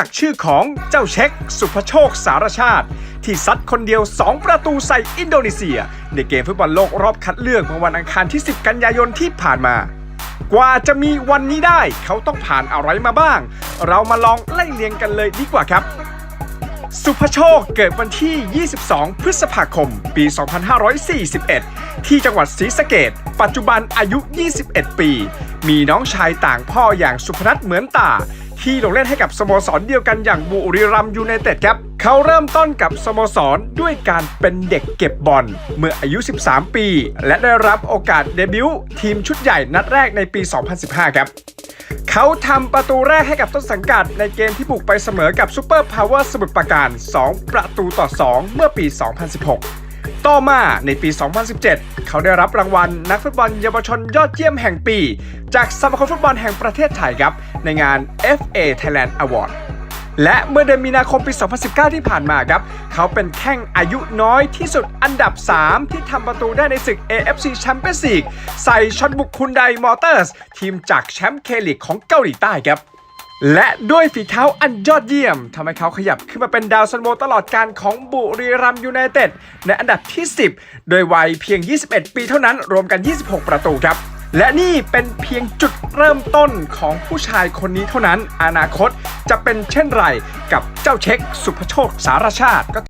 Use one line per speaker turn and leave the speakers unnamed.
จากชื่อของเจ้าเช็ค สุภโชคสารชาติ ที่ซัดคนเดียว 2 ประตูใส่อินโดนีเซีย ในเกมฟุตบอลโลกรอบคัดเลือกเมื่อวันอังคารที่ 10 กันยายนที่ผ่านมา กว่าจะมีวันนี้ได้เขาต้องผ่านอะไรมาบ้าง เรามาลองไล่เลียงกันเลยดีกว่าครับสุภโชคเกิดวันที่ 22 พฤษภาคม ปี 2541 ที่จังหวัดศรีสะเกด ปัจจุบันอายุ 21 ปี มีน้องชายต่างพ่ออย่างสุพนัทเหมือนตา ที่ลงเล่นให้กับสโมสรเดียวกันอย่างบุรีรัมยูไนเต็ดครับ เขาเริ่มต้นกับสโมสรด้วยการเป็นเด็กเก็บบอลเมื่ออายุ 13 ปี และได้รับโอกาสเดบิวต์ทีมชุดใหญ่นัดแรกในปี 2015 ครับเขาทำประตูแรกให้กับต้นสังกัดในเกมที่บุกไปเสมอกับซูเปอร์พาวเวอร์สมุทรปราการ 2 ประตูต่อ 2 เมื่อปี 2016 ต่อมาในปี 2017 เขาได้รับรางวัลนักฟุตบอลเยาวชนยอดเยี่ยมแห่งปี จากสมาคมฟุตบอลแห่งประเทศไทยครับ ในงาน FA Thailand Award และเมื่อเดือนมีนาคมปี 2019 ที่ผ่านมาครับ เขาเป็นแข้งอายุน้อยที่สุดอันดับ 3 ที่ทำประตูได้ในศึก AFC Champions League ใส่ชอนบุกคุณไดมอเตอร์ส ทีมจากแชมป์เคลิกของเกาหลีใต้ครับ และด้วยฝีเท้าอันยอดเยี่ยมทำให้เขาขยับขึ้นมาเป็นดาวซันโวตลอดการของบุรีรัมย์ยูไนเต็ดในอันดับที่ 10 โดยวัยเพียง 21 ปีเท่านั้น รวมกัน 26 ประตูครับ และนี่เป็นเพียงจุดเริ่มต้นของผู้ชายคนนี้เท่านั้น อนาคตจะเป็นเช่นไรกับเจ้าเช็คสุภโชคสารชาติก็